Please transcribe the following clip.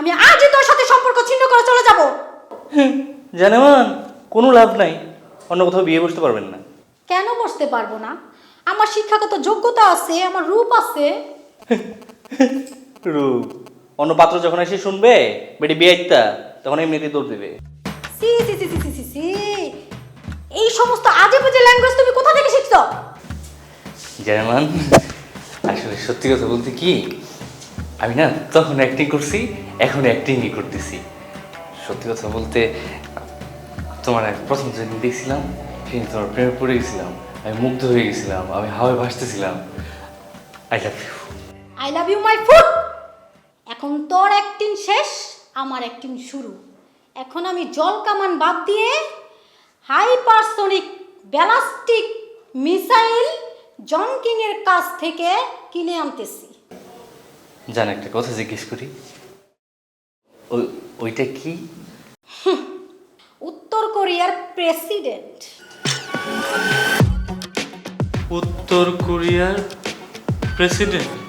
আমি আজই তোর সাথে সম্পর্ক ছিন্ন করে চলে যাব। জানেমান কোনো লাভ নাই। অন্য কোথাও বিয়ে বসতে পারবেন না। কেন বসতে পারব না? আমার শিক্ষাগত যোগ্যতা আছে আমার রূপ আছে। রূপ। অন্য পাত্র যখন এসে শুনবে বেটি বিয়ে একটা তখন এমনিতেই দৌড় দেবে। C C C C C C. C এই সমস্ত আজে বাজে ল্যাঙ্গুয়েজ তুমি কোথা থেকে শিখছো? জানেমান আসলে সত্যি কথা বলতে কি আমি না তখন অ্যাক্টিং করছি, এখন অ্যাক্টিংই করতেছি। সত্যি কথা বলতে, তোমার প্রথম যেদিন দেখছিলাম, সেদিন তোমার প্রেমে পড়ে গেছিলাম, আমি মুগ্ধ হয়ে গেছিলাম, আমি হাওয়ায় ভাসতেছিলাম। I love you I love you my food এখন তোর অ্যাক্টিং শেষ, আমার অ্যাক্টিং শুরু। এখন আমি জল কামান বাদ দিয়ে হাইপারসোনিক ব্যালাস্টিক মিসাইল কিং কাছ থেকে কিনে আনতেছি। জান একটা কথা জিজ্ঞেস করি। ওই ওইটা কি? উত্তর কোরিয়ার প্রেসিডেন্ট। উত্তর কোরিয়ার প্রেসিডেন্ট?